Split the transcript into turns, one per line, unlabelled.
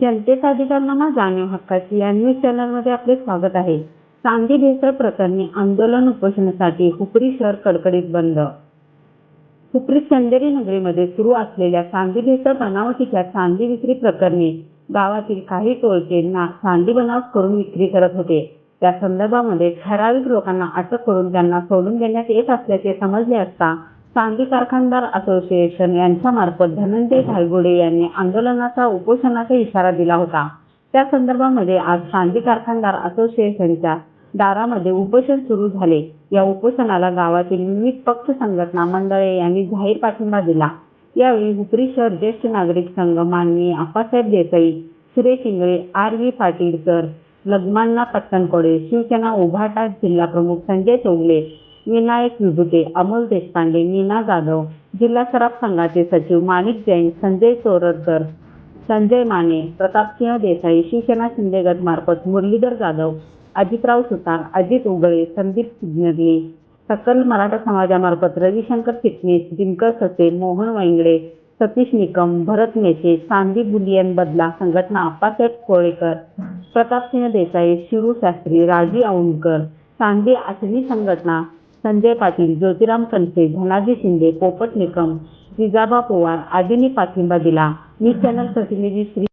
जनतेचा अधिकारांना जाणीव हक्काची या न्यूज चॅनलमध्ये आपले स्वागत आहे. चांदी भेसळ प्रकरणी आंदोलन उपोषणासाठी हुपरी शहर कडकडीत बंद. हुपरी चंदेरी नगरीमध्ये सुरू असलेल्या चांदी भेसळ बनावटीच्या चांदी विक्री प्रकरणी गावातील काही टोळके ना चांदी बनावट करून विक्री करत होते. त्या संदर्भामध्ये ठराविक लोकांना अटक करून त्यांना सोडून देण्यात येत असल्याचे समजले असता चांदी कारखानदार असोसिएशन यांच्यामार्फत धनंजय धायगुडे यांनी आंदोलनाचा उपोषणाचा इशारा दिला होता. त्या संदर्भामध्ये आज चांदी कारखानदार असोसिएशनच्या दारामध्ये उपोषण सुरू झाले. या उपोषणाला गावातील विविध पक्ष संघटना मंडळे यांनी जाहीर पाठिंबा दिला. यावेळी हुपरी शहर ज्येष्ठ नागरिक संघ माननीय आप्पासाहेब देसाई सुरेश इंगळे आर व्ही पाटीलकर लग्मांना पटकनकोडे शिवसेना उभाटा जिल्हा प्रमुख संजय चोगले विनायक विभुते अमोल देशपांडे मीना जाधव जिल्हा सराफ संघाचे सचिव माणिक जैन संजय चोरडकर संजय माने प्रतापसिंह देसाई शिवसेना शिंदे गटमार्फत मुरलीधर जाधव अजितराव सुतार अजित उगळे संदीप सिग्नरली सकल मराठा समाजामार्फत रविशंकर चिटणीस दिनकर ससे मोहन वैंगडे सतीश निकम भरत मेसे चांदी बुलियन बदला संघटना आप्पासाहेब कोळेकर प्रतापसिंह देसाई शिरू शास्त्री राजी औंडकर चांदी आचणी संघटना संजय पाटील ज्योतिराम कनसे धनाजी शिंदे पोपट निकम जिजाबा पोवार आदींनी पाठिंबा दिला. न्यूज चॅनल प्रतिनिधी श्री